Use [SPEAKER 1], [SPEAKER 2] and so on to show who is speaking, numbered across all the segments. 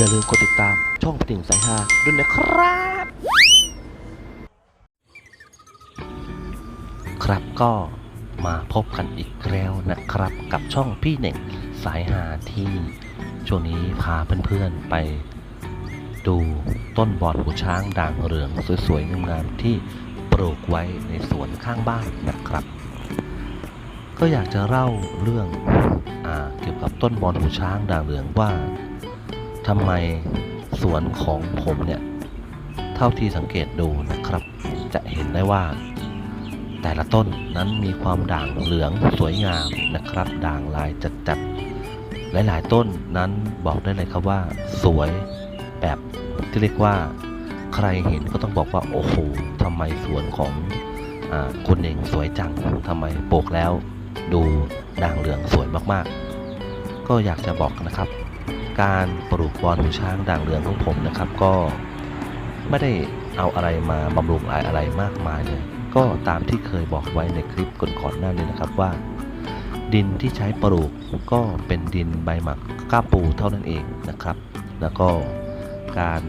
[SPEAKER 1] อย่าลืมกดติดตามช่องพี่หนึ่งสายฮาด้วยนะครับ ครับก็มาพบกันอีกแล้วนะครับ กับช่องพี่เน่งสายหาที่ ช่วงนี้พาเพื่อนๆไป ดูต้นบอนหูช้างด่างเหลืองสวยๆงามๆที่ปลูกไว้ในสวนข้างบ้านนะครับ ก็อยากจะเล่าเรื่องอเกี่ยวกับต้นบอนหูช้างด่างเหลืองว่า ทำไมสวนของผมเนี่ยเท่าที่สังเกตดูนะครับ จะเห็นได้ว่า แต่ละต้นนั้นมีความด่างเหลืองสวยงามนะครับ ด่างลายจัดๆหลายๆต้นนั้นบอกได้เลยครับว่า สวยแบบที่เรียกว่า ใครเห็นก็ต้องบอกว่าโอ้โหทำไมสวนของอคุณเองสวยจังทำไมปลูกแล้ว ดูด่างเหลืองสวยมากๆ ก็อยากจะบอกนะครับ การปลูกบอลหูช้างด่างเหลืองของผมนะครับ ก็ไม่ได้เอาอะไรมาบำรุงอะไรอะไรมากมายเลยก็ตามที่เคยบอกไว้ในคลิปก่อนๆหน้านี้นะครับว่า ดินที่ใช้ปลูกก็เป็นดินใบหมักก้าปูเท่านั้นเองนะครับ แล้วก็การ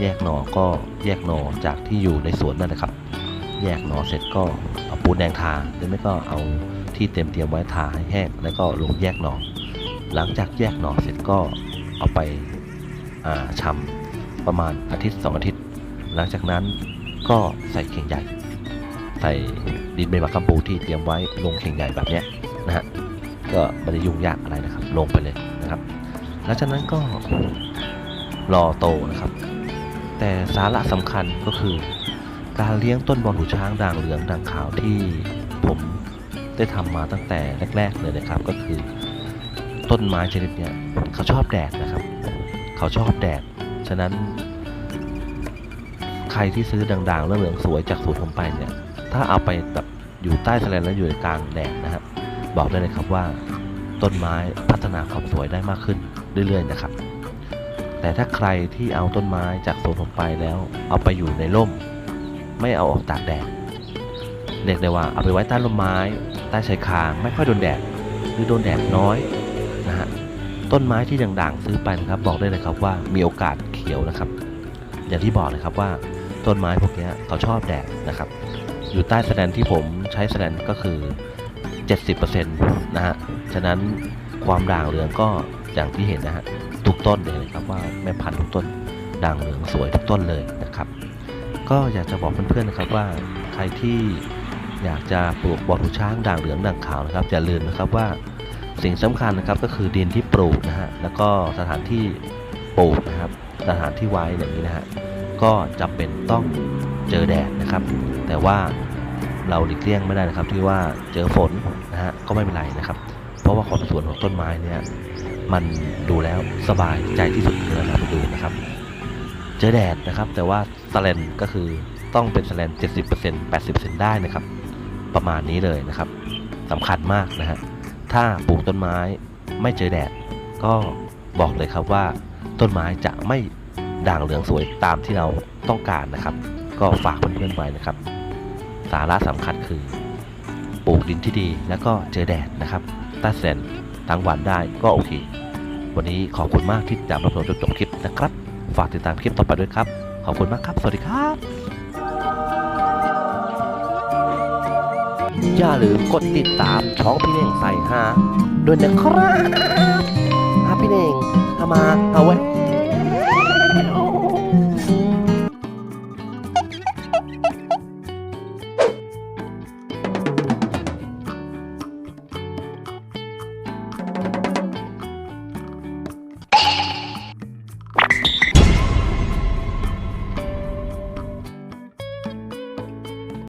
[SPEAKER 1] แยกหนอก็แยกหนอจากที่อยู่ในสวนนั่นนะครับ แยกหนอเสร็จก็เอาปูนแดงทาหรือไม่ก็เอาที่เต็มเตรียมไว้ทาให้แห้งแล้วก็ลงแยกหนอหลังจากแยกหนอเสร็จก็ เอาไปอ่าชำประมาณอาทิตย์สองอาทิตย์ หลังจากนั้นก็ใส่เข่งใหญ่ ใส่ดินใบมักกัมปูที่เตรียมไว้ลงเข่งใหญ่แบบนี้นะฮะก็ไม่ได้ยุ่งยากอะไรนะครับ ลงไปเลยนะครับ หลังจากนั้นก็รอโตนะครับ แต่สาระสำคัญก็คือ การเลี้ยงต้นบอลหูช้างด่างเหลืองด่างขาวที่ผมได้ทำมาตั้งแต่แรก ๆ เลยนะครับก็คือ ต้นไม้ชนิดเนี้ยเขาชอบแดดนะครับ เขาชอบแดด ฉะนั้น ใครที่ซื้อด่างๆแล้วเหลืองสวยจากสวนผมไปเนี่ย ถ้าเอาไปแบบอยู่ใต้แสลนแล้วอยู่ในกลางแดดนะฮะบอกได้เลยครับว่า ต้นไม้พัฒนาความสวยได้มากขึ้นเรื่อยๆนะครับ แต่ถ้าใครที่เอาต้นไม้จากสวนผมไปแล้ว เอาไปอยู่ในร่ม ไม่เอาออกตากแดดเรียกได้ว่าเอาไปไว้ใต้ร่มไม้ ใต้ชายคาไม่ค่อยโดนแดดหรือโดนแดดน้อย นะฮะต้นไม้ที่ด่างๆซื้อไปนะครับ บอกได้เลยครับว่ามีโอกาสเขียวนะครับ อย่างที่บอกเลยครับว่าต้นไม้พวกนี้เขาชอบแดดนะครับ อยู่ใต้แสแลนที่ผมใช้แสแลนก็คือ 70%นะฮะฉะนั้นความด่างเหลืองก็อย่างที่เห็นนะฮะทุกต้นเลยนะครับว่าแม่พันธุ์ทุกต้นด่างเหลืองสวยทุกต้นเลยนะครับ ก็อยากจะบอกเพื่อนๆนะครับว่าใครที่อยากจะปลูกบอลหูช้างด่างเหลืองด่างขาวนะครับอย่าลืมนะครับว่า สิ่งสำคัญนะครับก็คือดินที่ปลูกนะฮะแล้วก็สถานที่ปลูกนะครับ สถานที่ไว้อย่างนี้นะฮะก็จำเป็นต้องเจอแดดนะครับ แต่ว่าเราหลีกเลี่ยงไม่ได้นะครับ ที่ว่าเจอฝนนะฮะก็ไม่เป็นไรนะครับ เพราะว่าความสวยของต้นไม้เนี่ยมันดูแล้วสบายใจที่สุดเลยนะครับไปดูนะครับ เจอแดดนะครับ แต่ว่าสแลนก็คือต้องเป็นสแลน70% 80%ได้นะครับ ประมาณนี้เลยนะครับสำคัญมากนะฮะ ถ้าปลูกต้นไม้ไม่เจอแดด ก็บอกเลยครับว่า ต้นไม้จะไม่ด่างเหลืองสวยตามที่เราต้องการนะครับ ก็ฝากเพื่อนๆไว้นะครับ สาระสำคัญคือ ปลูกดินที่ดีแล้วก็เจอแดดนะครับถ้าแสนทั้งวันได้ก็โอเค วันนี้ขอบคุณมากที่ติดตามรับชมจนจบคลิปนะครับ ฝากติดตามคลิปต่อไปด้วยครับ ขอบคุณมากครับ สวัสดีครับ อย่าลืมกดติดตามช่องพี่เน่งใส่ฮาด้วยนะครับฮาพี่เน่งทามาเอาไว้